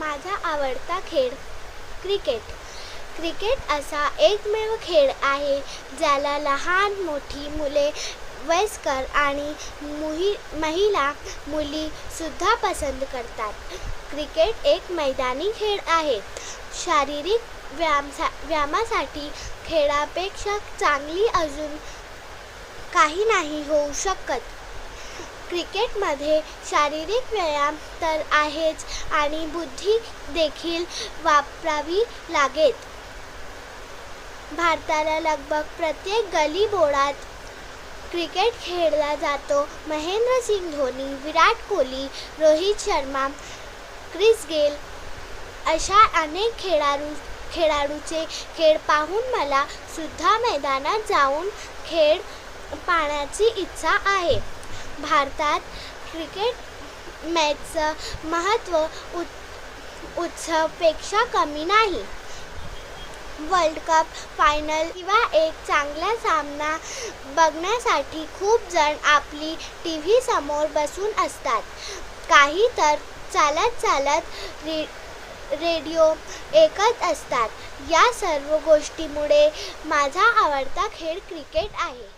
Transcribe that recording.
माझा आवडता खेळ क्रिकेट. क्रिकेट असा एकमेव खेळ आहे ज्याला लहान मोठी मुले वयस्कर आणि मुही महिला मुलीसुद्धा पसंत करतात. क्रिकेट एक मैदानी खेळ आहे. शारीरिक व्यायामसा व्यायामासाठी खेळापेक्षा चांगली अजून काही नाही होऊ शकत. क्रिकेटमध्ये शारीरिक व्यायाम तर आहेच आणि बुद्धी देखील वापरावी लागेल. भारताला लगभग प्रत्येक गलीबोळात क्रिकेट खेळला जातो. महेंद्रसिंग धोनी विराट कोहली रोहित शर्मा क्रिस गेल अशा अनेक खेळाडू खेळाडूचे खेळ पाहून मला सुद्धा मैदानात जाऊन खेळ पाहण्याची इच्छा आहे. भारतात क्रिकेट मॅचचं महत्त्व उत् उत्सवपेक्षा कमी नाही. वर्ल्ड कप फायनल किंवा एक चांगला सामना बघण्यासाठी खूप जण आपली टी व्ही समोर बसून असतात. काही तर चालत चालत रे रेडिओ ऐकत असतात. या सर्व गोष्टीमुळे माझा आवडता खेळ क्रिकेट आहे.